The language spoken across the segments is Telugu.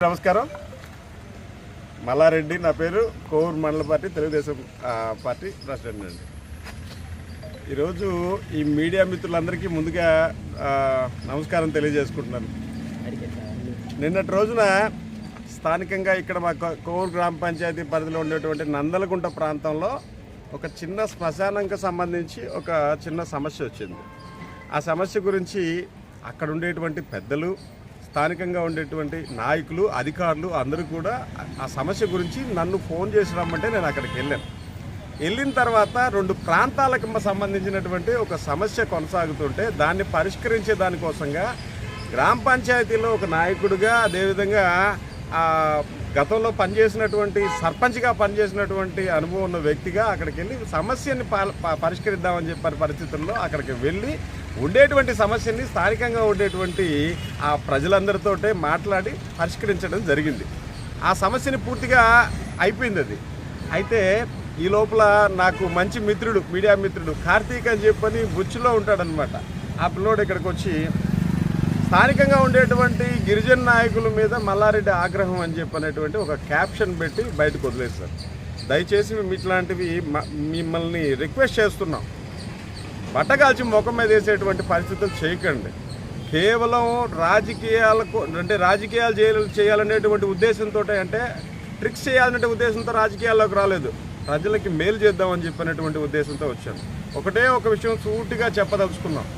నమస్కారం. మల్లారెడ్డి నా పేరు కోవూరు మండల పార్టీ తెలుగుదేశం పార్టీ ప్రెసిడెంట్ అండి. ఈరోజు ఈ మీడియా మిత్రులందరికీ ముందుగా నమస్కారం తెలియజేసుకుంటున్నాను. నిన్నటి రోజున స్థానికంగా ఇక్కడ మా కోవూరు గ్రామ పంచాయతీ పరిధిలో ఉండేటువంటి నందలగుంట ప్రాంతంలో ఒక చిన్న శ్మశానంకి సంబంధించి ఒక చిన్న సమస్య వచ్చింది. ఆ సమస్య గురించి అక్కడ ఉండేటువంటి పెద్దలు స్థానికంగా ఉండేటువంటి నాయకులు అధికారులు అందరూ కూడా ఆ- సమస్య గురించి నన్ను ఫోన్ చేసి రమ్మంటే నేను అక్కడికి వెళ్ళాను. వెళ్ళిన తర్వాత రెండు ప్రాంతాలకు సంబంధించినటువంటి ఒక సమస్య కొనసాగుతుంటే దాన్ని పరిష్కరించే దానికోసంగా గ్రామ పంచాయతీలో ఒక నాయకుడిగా అదేవిధంగా గతంలో పనిచేసినటువంటి సర్పంచ్గా పనిచేసినటువంటి అనుభవం ఉన్న వ్యక్తిగా అక్కడికి వెళ్ళి సమస్యని పరిష్కరిద్దామని చెప్పిన పరిస్థితుల్లో అక్కడికి వెళ్ళి ఉండేటువంటి సమస్యని స్థానికంగా ఉండేటువంటి ఆ ప్రజలందరితోటే మాట్లాడి పరిష్కరించడం జరిగింది. ఆ సమస్యని పూర్తిగా అయిపోయింది అది. అయితే ఈ లోపల నాకు మంచి మిత్రుడు మీడియా మిత్రుడు కార్తీక్ అని చెప్పని బుచ్చులో ఉంటాడనమాట ఆ పిల్లోడు ఇక్కడికి వచ్చి స్థానికంగా ఉండేటువంటి గిరిజన నాయకుల మీద మల్లారెడ్డి ఆగ్రహం అని చెప్పనేటువంటి ఒక క్యాప్షన్ పెట్టి బయటకు వదిలేశారు. దయచేసి మేము ఇట్లాంటివి మిమ్మల్ని రిక్వెస్ట్ చేస్తున్నాం. బట్టగాల్చి ముఖం మీద వేసేటువంటి పరిస్థితులు చేయకండి. కేవలం రాజకీయాలకు అంటే రాజకీయాలు చేయాలి చేయాలనేటువంటి ఉద్దేశంతో అంటే ట్రిక్స్ చేయాలనే ఉద్దేశంతో రాజకీయాల్లోకి రాలేదు. ప్రజలకి మేలు చేద్దామని చెప్పినటువంటి ఉద్దేశంతో వచ్చాను. ఒకటే ఒక విషయం సూటిగా చెప్పదలుచుకున్నాం.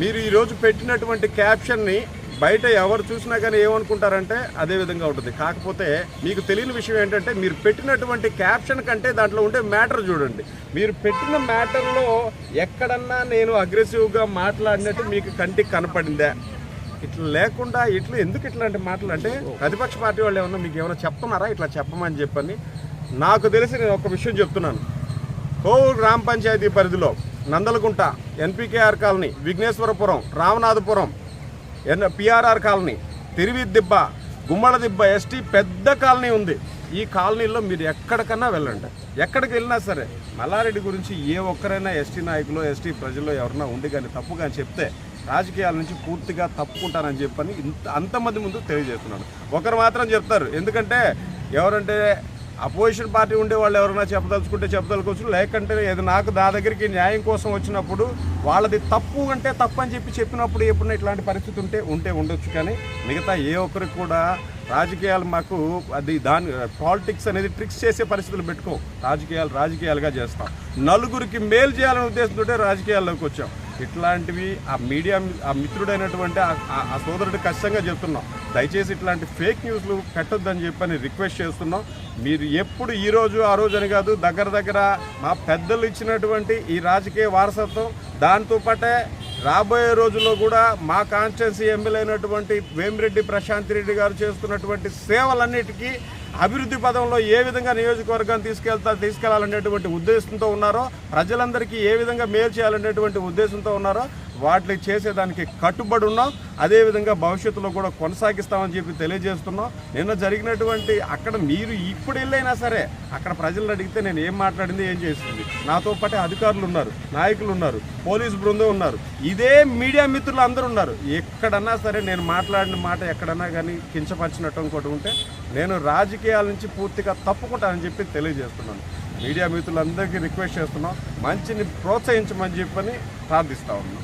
మీరు ఈరోజు పెట్టినటువంటి క్యాప్షన్ని బయట ఎవరు చూసినా కానీ ఏమనుకుంటారంటే అదే విధంగా ఉంటుంది. కాకపోతే మీకు తెలియని విషయం ఏంటంటే మీరు పెట్టినటువంటి క్యాప్షన్ కంటే దాంట్లో ఉండే మ్యాటర్ చూడండి. మీరు పెట్టిన మ్యాటర్లో ఎక్కడన్నా నేను అగ్రెసివ్గా మాట్లాడినట్టు మీకు కంటికి కనపడిందా? ఇట్లా లేకుండా ఇట్లా ఎందుకు ఇట్లాంటి మాటలు? అంటే ప్రతిపక్ష పార్టీ వాళ్ళు ఏమన్నా మీకు ఏమైనా చెప్తున్నారా ఇట్లా చెప్పమని చెప్పని. నాకు తెలిసి నేను ఒక విషయం చెప్తున్నాను. కోవూరు గ్రామ పంచాయతీ పరిధిలో Nandalagunta NPKR colony Vighneswarapuram Ramanathapuram N PRR colony Tiruvidibba Gummadadibba ST పెద్ద కాలనీ ఉంది. ఈ కాలనీలో మీరు ఎక్కడికన్నా వెళ్ళండి. ఎక్కడికి వెళ్ళినా సరే మల్లారెడ్డి గురించి ఏ ఒక్కరైనా ఎస్టీ నాయకులు ఎస్టీ ప్రజల్లో ఎవరైనా ఉంది కానీ తప్పు కానీ చెప్తే రాజకీయాల నుంచి పూర్తిగా తప్పుకుంటానని చెప్పని ఇంత అంతమంది ముందు తెలియజేస్తున్నాడు. ఒకరు మాత్రం చెప్తారు. ఎందుకంటే ఎవరంటే అపోజిషన్ పార్టీ ఉండే వాళ్ళు ఎవరైనా చెప్పదలుచుకుంటే చెప్పదలుకోవచ్చు లేకంటే ఏది నాకు నా దగ్గరికి న్యాయం కోసం వచ్చినప్పుడు వాళ్ళది తప్పు అంటే తప్పు అని చెప్పి చెప్పినప్పుడు ఎప్పుడైనా ఇట్లాంటి పరిస్థితి ఉంటే ఉంటే ఉండొచ్చు. కానీ మిగతా ఏ ఒక్కరికి కూడా రాజకీయాలు మాకు అది దాని పాలిటిక్స్ అనేది ట్రిక్స్ చేసే పరిస్థితులు పెట్టుకో. రాజకీయాలు రాజకీయాలుగా చేస్తాం. నలుగురికి మేలు చేయాలనే ఉద్దేశంతో రాజకీయాల్లోకి వచ్చాం. ఇట్లాంటివి ఆ మీడియా ఆ మిత్రుడైనటువంటి ఆ- ఆ సోదరుడు ఖచ్చితంగా చెప్తున్నాం. దయచేసి ఇట్లాంటి ఫేక్ న్యూస్లు పెట్టొద్దని చెప్పని రిక్వెస్ట్ చేస్తున్నాం. మీరు ఎప్పుడు ఈ రోజు ఆ రోజు అని కాదు దగ్గర దగ్గర మా పెద్దలు ఇచ్చినటువంటి ఈ రాజకీయ వారసత్వం దాంతో పాటే రాబోయే రోజుల్లో కూడా మా కాన్స్టిట్యున్సీ ఎమ్మెల్యే అయినటువంటి వేమిరెడ్డి ప్రశాంత్ రెడ్డి గారు చేస్తున్నటువంటి సేవలన్నిటికీ అభివృద్ధి పదంలో ఏ విధంగా నియోజకవర్గాన్ని తీసుకెళ్తా తీసుకెళ్ళాలనేటువంటి ఉద్దేశంతో ఉన్నారో ప్రజలందరికీ ఏ విధంగా మేలు చేయాలనేటువంటి ఉద్దేశంతో ఉన్నారో వాటిని చేసేదానికి కట్టుబడి ఉన్నాం. అదేవిధంగా భవిష్యత్తులో కూడా కొనసాగిస్తామని చెప్పి తెలియజేస్తున్నాం. నిన్న జరిగినటువంటి అక్కడ మీరు ఇప్పుడు వెళ్ళైనా సరే అక్కడ ప్రజలను అడిగితే నేను ఏం మాట్లాడింది ఏం చేసింది? నాతో పాటు అధికారులు ఉన్నారు నాయకులు ఉన్నారు పోలీస్ బృందం ఉన్నారు. ఇదే మీడియా మిత్రులు అందరూ ఉన్నారు. ఎక్కడన్నా సరే నేను మాట్లాడిన మాట ఎక్కడన్నా కానీ కించపరిచినట్టు ఇంకోటి ఉంటే నేను రాజకీయాల నుంచి పూర్తిగా తప్పుకుంటానని చెప్పి తెలియజేస్తున్నాను. మీడియా మిత్రులందరికీ రిక్వెస్ట్ చేస్తున్నాం. మంచిని ప్రోత్సహించమని చెప్పని ప్రార్థిస్తా ఉన్నాం.